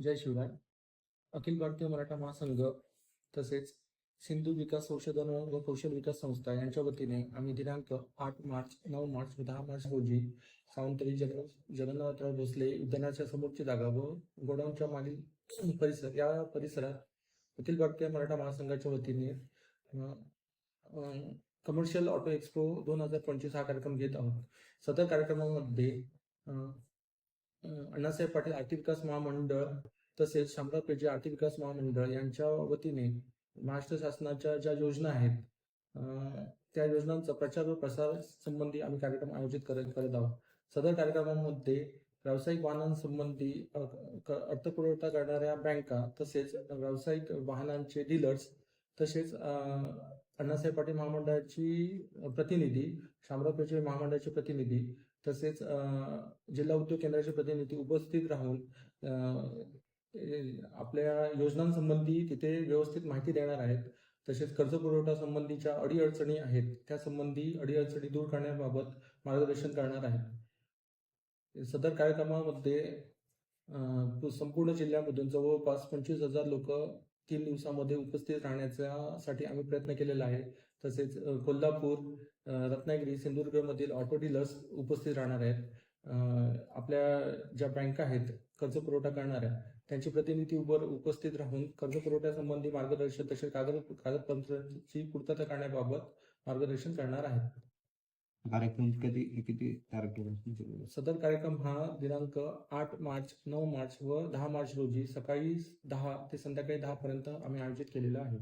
जय शिवराय. अखिल भारतीय मराठा महासंघ तसेच सिंधू विकास संशोधन व कौशल विकास संस्था यांच्या वतीने आम्ही दिनांक आठ मार्च नऊ मार्च व दहा मार्च रोजी सावंतरी जगन जगन्नाथराव भोसले उद्यानाच्या समोरची जागा व गोडाऊनच्या मागील परिसर या परिसरात अखिल भारतीय मराठा महासंघाच्या वतीने कमर्शियल ऑटो एक्सपो दोन हजार पंचवीस हा कार्यक्रम घेत आहोत. सदर कार्यक्रमामध्ये अण्णासाहेब पाटील आर्थिक विकास महामंडळ तसेच शामराव पेठे आर्थिक विकास महामंडळ यांच्या वतीने महाराष्ट्र शासनाच्या ज्या योजना आहेत त्या योजनांचा प्रचार व प्रसार संबंधी आम्ही कार्यक्रम आयोजित करत करत आहोत. सदर कार्यक्रमामध्ये व्यावसायिक वाहनांसंबंधी क- अर्थपुरवठा करणाऱ्या बँका तसेच व्यावसायिक वाहनांचे डीलर्स तसेच अण्णासाहेब पाटील महामंडळाची प्रतिनिधी शामराव पेठे महामंडळाचे प्रतिनिधी तसेच जिल्हा उद्योग केंद्राचे प्रतिनिधी उपस्थित राहून आपल्या योजनांसंबंधी तिथे व्यवस्थित माहिती देणार आहेत. तसेच कर्ज पुरवठा संबंधीच्या अडीअडचणी आहेत त्या संबंधी अडीअडचणी दूर करण्याबाबत मार्गदर्शन करणार आहेत. सदर कार्यक्रमामध्ये संपूर्ण जिल्ह्यामधून जवळपास पंचवीस हजार लोक तीन दिवसामध्ये उपस्थित राहण्यासाठी आम्ही प्रयत्न केलेला आहे. तसेच कोल्हापूर रत्नागिरी सिंधुदुर्गमधील ऑटो डीलर्स उपस्थित राहणार आहेत. आपल्या ज्या बँका आहेत कर्ज पुरवठा करणाऱ्या त्यांचे प्रतिनिधी उभर उपस्थित राहून कर्ज पुरवठ्यासंबंधी मार्गदर्शन तसेच कागद कागदपत्रांची पूर्तता करण्याबाबत मार्गदर्शन करणार आहेत. कार्यक्रम कधी किती कार्यक्रम सदर कार्यक्रम हा दिनांक आठ मार्च नऊ मार्च व दहा मार्च रोजी सकाळी दहा ते संध्याकाळी दहा पर्यंत आम्ही आयोजित केलेला आहे.